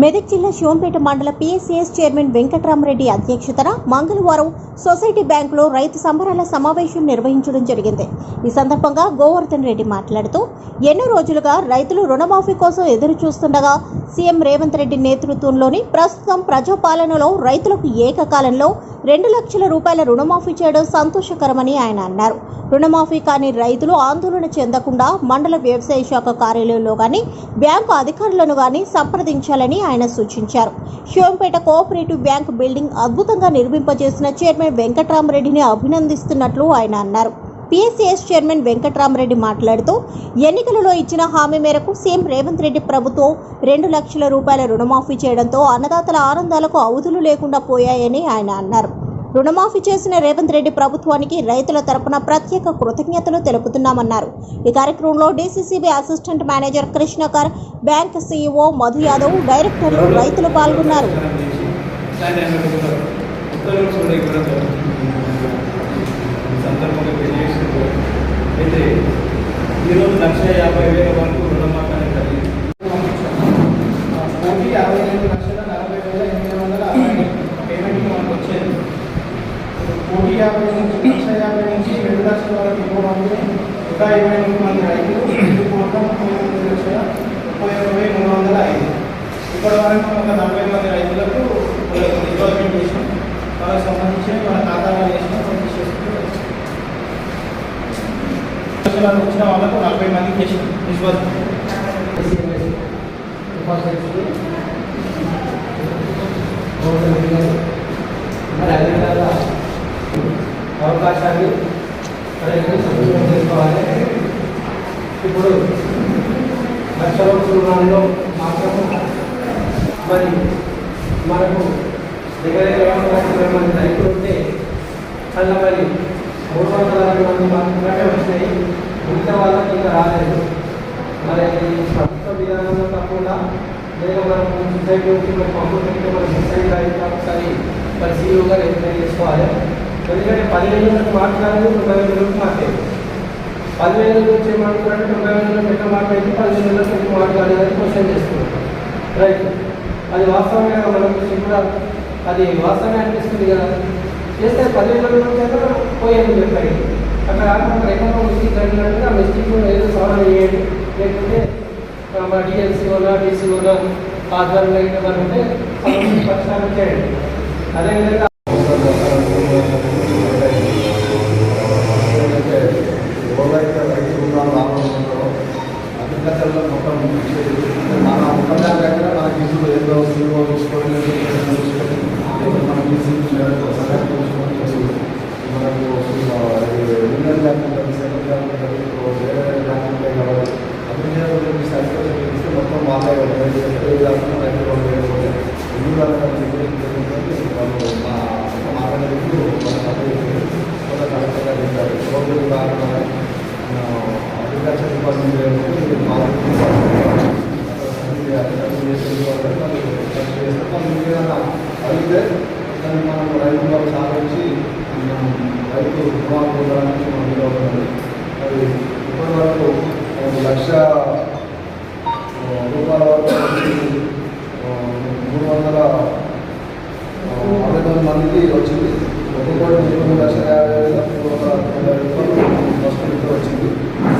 మెదక్ జిల్లా శివంపేట మండల PSCS chairman Venkatrama Reddy అధ్యక్షతన మంగళవారం సొసైటీ బ్యాంకులో రైతు సంబరాల సమావేశం నిర్వహించడం జరిగింది. ఈ సందర్భంగా గోవర్ధన్ రెడ్డి మాట్లాడుతూ ఎన్నో రోజులుగా రైతులు రుణమాఫీ కోసం ఎదురు చూస్తుండగా సీఎం రేవంత్ రెడ్డి నేతృత్వంలోని ప్రస్తుతం ప్రజాపాలనలో రైతులకు ఏకకాలంలో రెండు లక్షల రూపాయల రుణమాఫీ చేయడం సంతోషకరమని ఆయన అన్నారు. రుణమాఫీ కాని రైతులు ఆందోళన చెందకుండా మండల వ్యవసాయ శాఖ కార్యాలయంలో కానీ బ్యాంకు అధికారులను కానీ సంప్రదించాలని ఆయన సూచించారు. శివంపేట కోఆపరేటివ్ బ్యాంక్ బిల్డింగ్ అద్భుతంగా నిర్మింపజేసిన చైర్మన్ వెంకట్రామరెడ్డిని అభినందిస్తున్నట్లు ఆయన అన్నారు. పిఎస్సిఎస్ చైర్మన్ వెంకట్రామరెడ్డి మాట్లాడుతూ ఎన్నికలలో ఇచ్చిన హామీ మేరకు సీఎం రేవంత్ రెడ్డి ప్రభుత్వం రెండు లక్షల రూపాయల రుణమాఫీ చేయడంతో అన్నదాతల ఆనందాలకు అవధులు లేకుండా పోయాయని ఆయన అన్నారు. రుణమాఫీ చేసిన రేవంత్ రెడ్డి ప్రభుత్వానికి రైతుల తరపున ప్రత్యేక కృతజ్ఞతలు తెలుపుతున్నామన్నారు. ఈ కార్యక్రమంలో DCCB assistant manager Krishnakar bank CEO Madhu Yadav డైరెక్టర్లు రైతులు పాల్గొన్నారు. అయితే ఈరోజు లక్ష యాభై వేల వరకు రుణమాఫీ అనేది కలిగింది కోటి యాభై ఐదు లక్షల నలభై వేల ఎనిమిది వందల అరవై పేమెంట్ మనకు వచ్చేది కోటి యాభై నుంచి లక్ష యాభై నుంచి రెండు లక్షల వరకు ఇవ్వడానికి నూట ఇరవై ఎనిమిది మంది రైతులు రెండు కోట్ల ముప్పై ఎనిమిది లక్షల ముప్పై ఇరవై మూడు వందల ఐదు ఇప్పటి వరకు ఒక నలభై మంది రైతులకు డిపాజిట్ చేసాం వాళ్ళకి సంబంధించి మన ఖాతాలో వేసిన లక్షలకు వచ్చిన వాళ్ళకు నలభై మందికి చేసిన డిపాజిట్ మరి అదే విధంగా అవకాశాన్ని రైతులు సద్వినియోగం చేసుకోవాలి ఇప్పుడు లక్షల రుణాల్లో మాత్రం మరి మనకు దగ్గర దగ్గర లక్షల మంది రైతులు ఉంటే అలా మరి మూడు వందల అరవై మంది మాత్రమే వచ్చినాయి మిగతా వాళ్ళకి ఇంకా రాలేదు. మరి ప్రభుత్వ విధానంలో కాకుండా లేదా మనం సొసైటీ నుంచి మనం పంపులు మన సొసైటీ రైతు ఒకసారి మరి సీఈఓ గారు ఎంక్వైరీ చేసుకోవాలి. ఎందుకంటే పదివేల నుంచి మాట్లాడదు తొంభై వేల నుంచి మాట్లాడదు పదివేల నుంచి ఏమంటున్నారంటే తొంభై వేల నుంచి ఎట్లా మాట్లాడి పదివేల నుంచి ఎట్లా మాట్లాడేదని క్వశ్చన్ చేస్తున్నారు. రైట్ అది వాస్తవమే కదా మనం చూసి కూడా అది వాస్తవమే అనిపిస్తుంది కదా? చేస్తే పదివేల నుంచి అయితే పోయేది చెప్పాయి అక్కడ మన ఎక్కడ మిస్టేక్ జరిగినట్టుగా ఆ మిస్టేక్ ఏదో సాల్వ్ చేయండి. లేకుంటే మన డిఎల్సీ వల్ల డీసీ వల్ల ఆధ్వర్యంలో ఏమైనా ఉంటే సమస్య పరిష్కారం చేయండి. అదేవిధంగా ఎవరైతే రైతు రుణాలు రావడంలో అగ్రికల్చర్లో మొత్తం మన ఉపన్యాసం దగ్గర మన ఏదో సీఓ చూసుకొని చూసుకొని మన గిజు మనకు యూనియన్ బ్యాంక్ ఉంటుంది సెంట్రల్ వేరే వేరే కాబట్టి అభివృద్ధి సర్టిఫికేట్ ఇస్తే మొత్తం వాళ్ళే రైతు లేకపోతే ఎన్ని వాళ్ళు మా మాట్లాడేందుకు మన సభ్యులు కొంత కలెక్టర్గా చెప్పారు రోజులు కాకుండా అడిగితే దాన్ని మనం రైతు సాధించి మనం రైతు రుణాలు పొందడానికి మనం వీలవుతుంది మరి ఇప్పటి వరకు ఒక లక్ష ఆ, రూపాయల వరకు ఆ, మూడు వందల అరవై తొమ్మిది మందికి వచ్చింది ఒక కోటి మూడు లక్షల యాభై వేల మూడు వందల తొంభై రూపాయలు ఫస్ట్ విడత వచ్చింది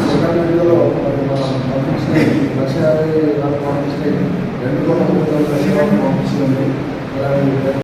సెకండ్ విడతలో మరి మనం పంపించిన లక్ష యాభై